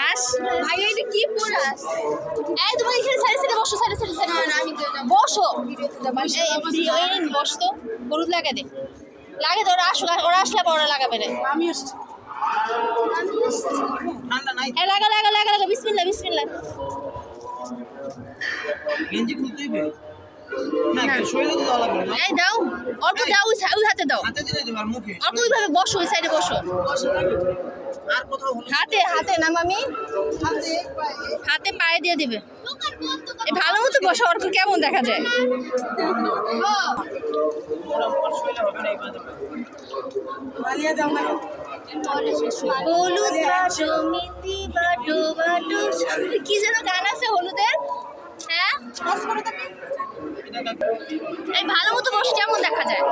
হাস? ভাই এটা কি পুরাস এই তোমার এখানে সাইড সাইডে বসো সাইডে সাইডে সাইডে আমি বসো। এই এই বস তো। হলুদ লাগা দে। লাগে তো ওরা আসুক ওরা আসলে ওরা লাগাবে রে। আমি আসছি। লাগা লাগা লাগা লাগা বিসমিল্লাহ বিসমিল্লাহ। গেঞ্জি খুলতেই না এই দাও অল্প দাও ওই হাতে দাও। হাতে দিলে দেবার মুখে। অল্প ওইভাবে বসো ওই সাইডে বসো। আর কোথাও হাতে হাতে না মামি। হাতে পায়ে দিয়ে দিবে। ভালো মতো বসো অর্ক কেমন দেখা যায়? হলুদ কি যেন গান আছে হলুদের? হ্যাঁ বস করে তুমি এটা দেখ এই ভালো মতো বসো, কেমন দেখা যায়?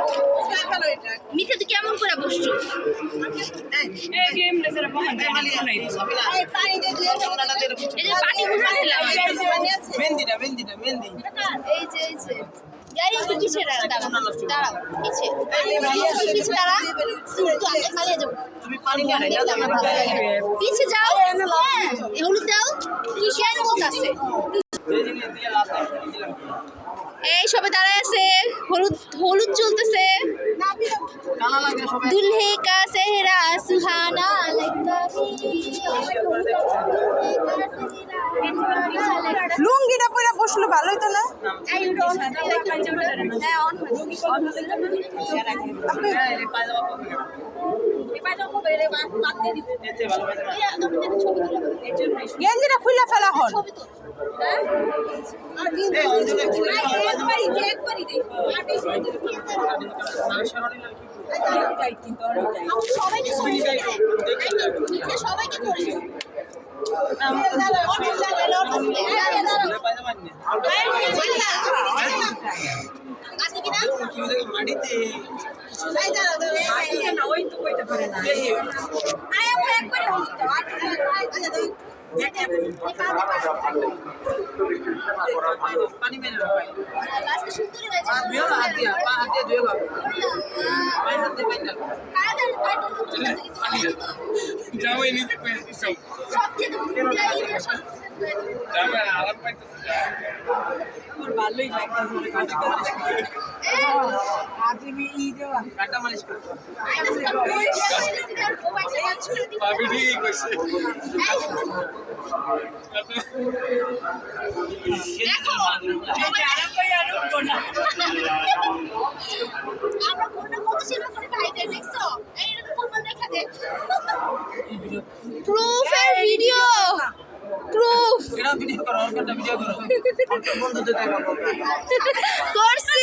মিঠে, তুই কেমন করে বসছো? এই যে পানি আছে মেহেন্দিটা মেহেন্দিটা মেহেন্দি এই যে এই যে। পিছিয়ে দাঁড়া দাঁড়া পিছে। পিছে দাঁড়া। তুই চলতেছে হলুদ হলুদ চলতেছে। দুলহে কা সেহরা সুহানা লুঙ্গিটা পরে বসল ভালোই তো না? হ্যাঁ, গেঞ্জিটা খুলে ফেলা হল? সবাইকে করে মাটিতে ওই তো কইতে পারে না এই, পানি মেরে রাখো ভাই। আজকে সুন্দর হয়েছে হাত ধুয়েও না, হাত দিয়ে, পা হাত দিয়ে ধুয়ে নাও। পায়ে হাত দিয়ে বাইন্ধে নাও। যাও এই নিচে কয়ে সব যাবে আরাম পাইতেছে ভালোই লাগতেছে প্রুফের ভিডিও প্রুফ এটাও ভিডিও করো, অল্পটা ভিডিও করো। বন্ধুদের দেখাবো। করছি।